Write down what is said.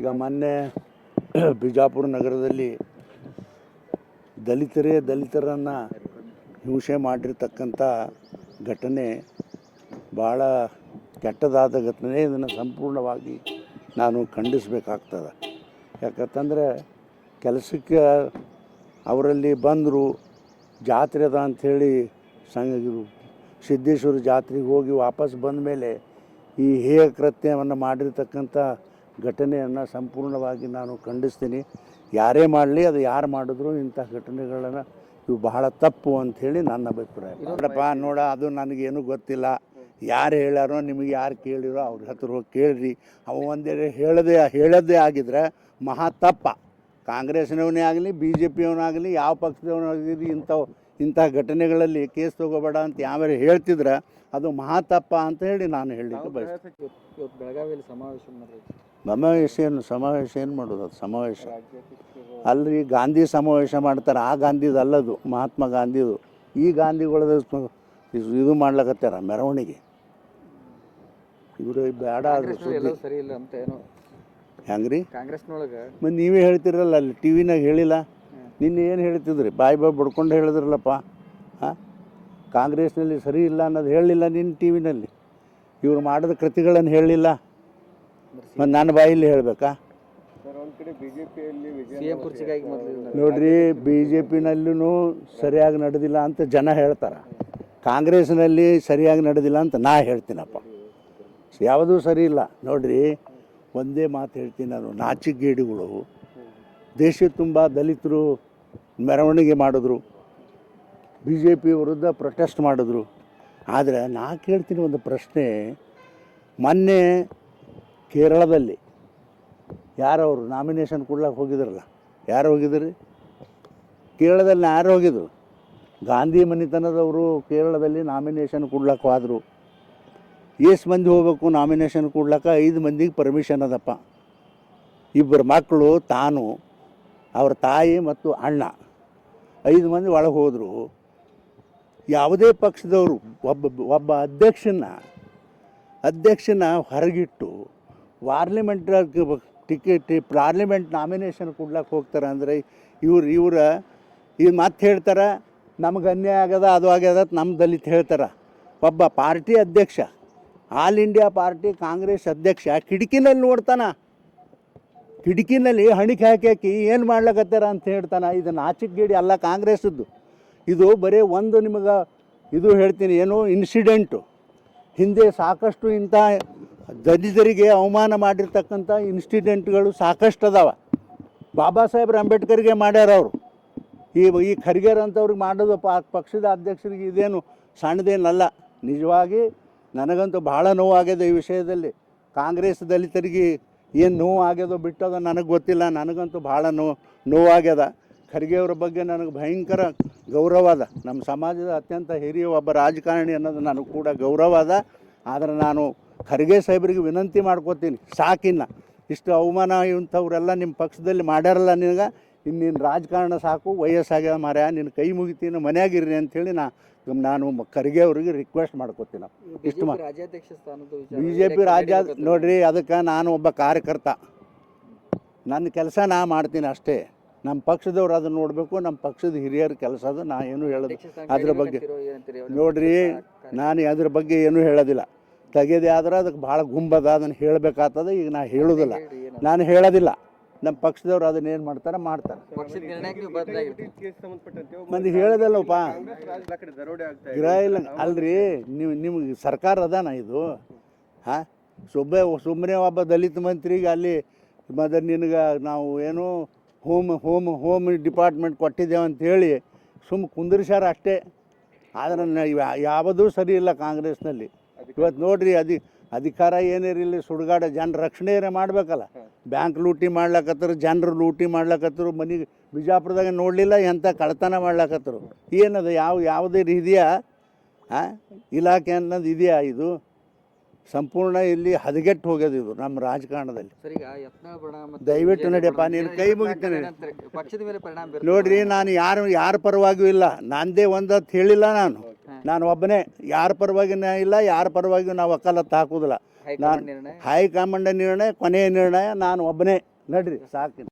ಈಗ ಮೊನ್ನೆ ಬಿಜಾಪುರ ನಗರದಲ್ಲಿ ದಲಿತರೇ ದಲಿತರನ್ನು ಹಿಂಸೆ ಮಾಡಿರ್ತಕ್ಕಂಥ ಘಟನೆ ಭಾಳ ಕೆಟ್ಟದಾದ ಘಟನೆ. ಇದನ್ನು ಸಂಪೂರ್ಣವಾಗಿ ನಾನು ಖಂಡಿಸಬೇಕಾಗ್ತದೆ. ಯಾಕಂತಂದರೆ ಕೆಲಸಕ್ಕೆ ಅವರಲ್ಲಿ ಬಂದರು ಜಾತ್ರೆ ಅದ ಅಂಥೇಳಿ ಸಂಘ ಸಿದ್ದೇಶ್ವರ ಜಾತ್ರೆಗೆ ಹೋಗಿ ವಾಪಸ್ ಬಂದ ಮೇಲೆ ಈ ಹೇಯ ಕೃತ್ಯವನ್ನು ಮಾಡಿರ್ತಕ್ಕಂಥ ಘಟನೆಯನ್ನು ಸಂಪೂರ್ಣವಾಗಿ ನಾನು ಖಂಡಿಸ್ತೀನಿ. ಯಾರೇ ಮಾಡಲಿ ಅದು ಯಾರು ಮಾಡಿದ್ರು ಇಂಥ ಘಟನೆಗಳನ್ನು ಇವು ಬಹಳ ತಪ್ಪು ಅಂಥೇಳಿ ನನ್ನ ಅಭಿಪ್ರಾಯ. ನೋಡಪ್ಪ ನೋಡ ಅದು ನನಗೇನು ಗೊತ್ತಿಲ್ಲ. ಯಾರು ಹೇಳ್ಯಾರೋ ನಿಮಗೆ ಯಾರು ಕೇಳಿರೋ ಅವ್ರ ಹತ್ರ ಹೋಗಿ ಕೇಳ್ರಿ. ಅವ ಒಂದೇ ಹೇಳದೆ ಹೇಳದೇ ಆಗಿದ್ರೆ ಮಹಾ ತಪ್ಪ. ಕಾಂಗ್ರೆಸ್ನವನೇ ಆಗಲಿ ಬಿ ಜೆ ಪಿಯವನಾಗಲಿ ಯಾವ ಪಕ್ಷದವನಾಗಲಿ ಇಂಥವು ಇಂಥ ಘಟನೆಗಳಲ್ಲಿ ಕೇಸ್ ತಗೋಬೇಡ ಅಂತ ಯಾವ್ಯಾರು ಹೇಳ್ತಿದ್ರೆ ಅದು ಮಹಾ ತಪ್ಪ ಅಂತ ಹೇಳಿ ನಾನು ಹೇಳಲಿಕ್ಕೆ ಬಯಸ್ತೀನಿ. ಬೆಳಗಾವಿಯಲ್ಲಿ ಸಮಾವೇಶ ಸಮಾವೇಶ ಏನು ಸಮಾವೇಶ ಏನು ಮಾಡೋದು ಅದು ಸಮಾವೇಶ? ಅಲ್ರಿ ಗಾಂಧಿ ಸಮಾವೇಶ ಮಾಡ್ತಾರೆ ಆ ಗಾಂಧಿದು ಅಲ್ಲದು ಮಹಾತ್ಮ ಗಾಂಧಿದು. ಈ ಗಾಂಧಿಗಳದ ಇದು- ಇದು ಮಾಡ್ಲಕತ್ತಾರ ಮೆರವಣಿಗೆ. ಇವರು ಬೇಡ ಸರಿ ಇಲ್ಲ ಅಂತ ಏನೋ? ಹೆಂಗ್ರಿ? ಕಾಂಗ್ರೆಸ್ನೊಳಗೆ? ಮತ್ತು ನೀವೇ ಹೇಳ್ತಿರಲ್ಲ ಅಲ್ಲಿ ಟಿ ವಿನಾಗ ಹೇಳಿಲ್ಲ ನಿನ್ನೆ ಏನು ಹೇಳ್ತಿದ್ರಿ? ಬಾಯಿ ಬಾಯಿ ಬಡ್ಕೊಂಡು ಹೇಳಿದ್ರಲ್ಲಪ್ಪ. ಹಾಂ ಕಾಂಗ್ರೆಸ್ನಲ್ಲಿ ಸರಿ ಇಲ್ಲ ಅನ್ನೋದು ಹೇಳಲಿಲ್ಲ ನಿನ್ನ ಟಿ ವಿನಲ್ಲಿ ಇವ್ರು ಮಾಡಿದ ಕೃತಿಗಳನ್ನು ಹೇಳಲಿಲ್ಲ. ಮತ್ತು ನನ್ನ ಬಾಯಲ್ಲಿ ಹೇಳಬೇಕಾ? ನೋಡ್ರಿ ಬಿ ಜೆ ಪಿನಲ್ಲೂ ಸರಿಯಾಗಿ ನಡೆದಿಲ್ಲ ಅಂತ ಜನ ಹೇಳ್ತಾರೆ. ಕಾಂಗ್ರೆಸ್ನಲ್ಲಿ ಸರಿಯಾಗಿ ನಡೆದಿಲ್ಲ ಅಂತ ನಾ ಹೇಳ್ತೀನಪ್ಪ. ಯಾವುದೂ ಸರಿ ಇಲ್ಲ. ನೋಡ್ರಿ ಒಂದೇ ಮಾತು ಹೇಳ್ತೀನಿ ನಾನು. ನಾಚಿಗೇಡಿಗಳು ದೇಶ ತುಂಬ ದಲಿತರು ಮೆರವಣಿಗೆ ಮಾಡಿದ್ರು. ಬಿ ಜೆ ಪಿ ವಿರುದ್ಧ ಪ್ರೊಟೆಸ್ಟ್ ಮಾಡಿದ್ರು. ಆದರೆ ನಾ ಕೇಳ್ತೀನಿ ಒಂದು ಪ್ರಶ್ನೆ. ಮೊನ್ನೆ ಕೇರಳದಲ್ಲಿ ಯಾರವರು ನಾಮಿನೇಷನ್ ಕೊಡ್ಲಕ್ಕೆ ಹೋಗಿದ್ರಲ್ಲ, ಯಾರು ಹೋಗಿದ್ರಿ? ಕೇರಳದಲ್ಲಿ ಯಾರು ಹೋಗಿದ್ರು? ಗಾಂಧಿ ಮನೆತನದವರು ಕೇರಳದಲ್ಲಿ ನಾಮಿನೇಷನ್ ಕೊಡ್ಲಕ್ಕೆ ಹೋದರು. ಎಷ್ಟು ಮಂದಿ ಹೋಗ್ಬೇಕು ನಾಮಿನೇಷನ್ ಕೊಡ್ಲಕ್ಕೆ? ಐದು ಮಂದಿಗೆ ಪರ್ಮಿಷನ್ ಅದಪ್ಪ. ಇಬ್ಬರು ಮಕ್ಕಳು ತಾನು, ಅವ್ರ ತಾಯಿ ಮತ್ತು ಅಣ್ಣ. ಐದು ಮಂದಿ ಒಳಗೆ ಹೋದರು. ಯಾವುದೇ ಪಕ್ಷದವರು ಒಬ್ಬ ಒಬ್ಬ ಅಧ್ಯಕ್ಷನ ಅಧ್ಯಕ್ಷನ ಹೊರಗಿಟ್ಟು ಪಾರ್ಲಿಮೆಂಟ್ ಟಿಕೆಟ್, ಪಾರ್ಲಿಮೆಂಟ್ ನಾಮಿನೇಷನ್ ಕೊಡ್ಲಕ್ಕೆ ಹೋಗ್ತಾರೆ ಅಂದರೆ ಇವ್ರು ಇವ್ರು ಇವ್ರು ಮತ್ತೆ ಹೇಳ್ತಾರೆ, ನಮ್ಗೆ ಅನ್ಯಾಯ ಆಗ್ಯದ ಅದು ಆಗ್ಯದ ನಮ್ಮ ದಲಿತ ಹೇಳ್ತಾರೆ. ಒಬ್ಬ ಪಾರ್ಟಿ ಅಧ್ಯಕ್ಷ, ಆಲ್ ಇಂಡಿಯಾ ಪಾರ್ಟಿ ಕಾಂಗ್ರೆಸ್ ಅಧ್ಯಕ್ಷ ಕಿಟಕಿನಲ್ಲಿ ನೋಡ್ತಾನ. ಕಿಟಕಿನಲ್ಲಿ ಹಣಿಕೆ ಹಾಕಿ ಏನು ಮಾಡ್ಲಕತ್ತಾರ ಅಂತ ಹೇಳ್ತಾನೆ. ಇದು ನಾಚಿಕೆಗೇಡಿ ಅಲ್ಲ ಕಾಂಗ್ರೆಸ್ದು ಇದು ಬರೀ ಒಂದು ನಿಮಗೆ ಇದು ಹೇಳ್ತೀನಿ, ಏನು ಇನ್ಸಿಡೆಂಟು ಹಿಂದೆ ಸಾಕಷ್ಟು ಇಂಥ ದಲಿತರಿಗೆ ಅವಮಾನ ಮಾಡಿರ್ತಕ್ಕಂಥ ಇನ್ಸ್ಟಿಡೆಂಟ್ಗಳು ಸಾಕಷ್ಟು ಅದಾವ ಬಾಬಾ ಸಾಹೇಬ್ರ ಅಂಬೇಡ್ಕರ್ಗೆ ಮಾಡ್ಯಾರ ಅವರು. ಈ ಈ ಖರ್ಗೆರ್ ಅಂಥವ್ರಿಗೆ ಮಾಡೋದು ಪಕ್ಷದ ಅಧ್ಯಕ್ಷರಿಗೆ ಇದೇನು ಸಣ್ಣದೇನಲ್ಲ ನಿಜವಾಗಿ ನನಗಂತೂ ಭಾಳ ನೋವಾಗ್ಯದ ಈ ವಿಷಯದಲ್ಲಿ. ಕಾಂಗ್ರೆಸ್ ದಲಿತರಿಗೆ ಏನು ನೋವು ಆಗ್ಯದೋ ಬಿಟ್ಟದೋ ನನಗೆ ಗೊತ್ತಿಲ್ಲ. ನನಗಂತೂ ಭಾಳ ನೋವು ನೋವಾಗ್ಯದ. ಖರ್ಗೆ ಅವ್ರ ಬಗ್ಗೆ ನನಗೆ ಭಯಂಕರ ಗೌರವ ಅದ. ನಮ್ಮ ಸಮಾಜದ ಅತ್ಯಂತ ಹಿರಿಯ ಒಬ್ಬ ರಾಜಕಾರಣಿ ಅನ್ನೋದು ನನಗೆ ಕೂಡ ಗೌರವ ಅದ. ಆದರೆ ನಾನು ಖರ್ಗೆ ಸಾಹೇಬ್ರಿಗೆ ವಿನಂತಿ ಮಾಡ್ಕೋತೀನಿ. ಸಾಕಿನ್ನ ಇಷ್ಟು ಅವಮಾನ ಇಂಥವ್ರೆಲ್ಲ ನಿಮ್ಮ ಪಕ್ಷದಲ್ಲಿ ಮಾಡ್ಯಾರಲ್ಲ ನಿನಗೆ? ಇನ್ನಿನ ರಾಜಕಾರಣ ಸಾಕು ವಯಸ್ಸಾಗ್ಯದ ಮಾರ್ಯ ನಿನ್ನ ಕೈ ಮುಗಿತೀನಿ ಮನೆಯಾಗಿರ್ರಿ ಅಂಥೇಳಿ ನಾ ನಾನು ಖರ್ಗೆ ಅವ್ರಿಗೆ ರಿಕ್ವೆಸ್ಟ್ ಮಾಡ್ಕೋತೀನಿ. ಇಷ್ಟು ಬಿ ಜೆ ಪಿ ರಾಜ್ಯ ನೋಡಿರಿ ಅದಕ್ಕೆ ನಾನು ಒಬ್ಬ ಕಾರ್ಯಕರ್ತ. ನನ್ನ ಕೆಲಸ ನಾ ಮಾಡ್ತೀನಿ ಅಷ್ಟೇ. ನಮ್ಮ ಪಕ್ಷದವ್ರು ಅದನ್ನು ನೋಡಬೇಕು ನಮ್ಮ ಪಕ್ಷದ ಹಿರಿಯರ ಕೆಲಸ ಅದು. ನಾ ಏನು ಹೇಳೋದು ಅದ್ರ ಬಗ್ಗೆ. ನೋಡ್ರಿ ನಾನು ಅದ್ರ ಬಗ್ಗೆ ಏನೂ ಹೇಳೋದಿಲ್ಲ. ತೆಗೆದೇ ಆದ್ರೆ ಅದಕ್ಕೆ ಭಾಳ ಗುಂಬದ ಅದನ್ನು ಹೇಳಬೇಕಾಗ್ತದೆ. ಈಗ ನಾ ಹೇಳೋದಿಲ್ಲ? ನಾನು ಹೇಳೋದಿಲ್ಲ. ನಮ್ಮ ಪಕ್ಷದವ್ರು ಅದನ್ನ ಏನು ಮಾಡ್ತಾರೆ ಮಾಡ್ತಾರೆ. ಮಂದಿ ಹೇಳೋದಲ್ಲಪ್ಪ. ಗೃಹ ಇಲ್ಲ. ಅಲ್ರಿ ನೀವು ನಿಮ್ಗೆ ಸರ್ಕಾರ ಅದಾನ ಇದು? ಹಾಂ? ಸುಬ್ಬೆ ಸುಮ್ಮನೆ ಒಬ್ಬ ದಲಿತ ಮಂತ್ರಿಗೆ ಅಲ್ಲಿ ಮತ್ತು ನಿನಗೆ ನಾವು ಏನು ಹೋಮ್ ಹೋಮ್ ಹೋಮ್ ಡಿಪಾರ್ಟ್ಮೆಂಟ್ ಕೊಟ್ಟಿದ್ದೇವೆ ಅಂತೇಳಿ ಸುಮ್ಮ ಕುಂದಿರ್ಸ್ಯಾರ ಅಷ್ಟೇ. ಆದರೆ ಯಾವುದೂ ಸರಿ ಇಲ್ಲ ಕಾಂಗ್ರೆಸ್ನಲ್ಲಿ. ಇವತ್ತು ನೋಡ್ರಿ ಅದಿ ಅಧಿಕಾರ ಏನಿರಲಿ ಸುಡುಗಾಡ ಜನರ ರಕ್ಷಣೆ ಮಾಡಬೇಕಲ್ಲ. ಬ್ಯಾಂಕ್ ಲೂಟಿ ಮಾಡ್ಲಕತ್ತರು ಜನರು ಲೂಟಿ ಮಾಡ್ಲಕತ್ತರು ಮನೆಗೆ ಬಿಜಾಪುರದಾಗ ನೋಡಲಿಲ್ಲ ಎಂಥ ಕಳ್ತನ ಮಾಡ್ಲಕತ್ತರು. ಏನದು ಯಾವ ಯಾವುದೇ ಇದೆಯಾ ಹಾಂ ಇಲಾಖೆ ಅನ್ನೋದು ಇದೆಯಾ ಇದು? ಸಂಪೂರ್ಣ ಇಲ್ಲಿ ಹದಗೆಟ್ಟು ಹೋಗ್ಯದ ಇದು ನಮ್ಮ ರಾಜಕಾರಣದಲ್ಲಿ. ದಯವಿಟ್ಟು ನಡೆಯಪ್ಪ ನೀನು ಕೈ? ಮುಗಿತೇನೆ. ನೋಡ್ರಿ ನಾನು ಯಾರು ಯಾರ ಪರವಾಗಿಯೂ ಇಲ್ಲ. ನಂದೇ ಒಂದತ್ತು ಹೇಳಿಲ್ಲ ನಾನು. ನಾನು ಒಬ್ಬನೇ ಯಾರ ಪರವಾಗಿ ಇಲ್ಲ ಯಾರ ಪರವಾಗಿ ನಾವು ವಕಾಲತ್ತು ಹಾಕೋದಿಲ್ಲ ನಾನು ಹೈಕಮಾಂಡ್ ನಿರ್ಣಯ ಕೊನೆಯ ನಿರ್ಣಯ ನಾನು ಒಬ್ಬನೇ. ನಡ್ರಿ ಸಾಕು.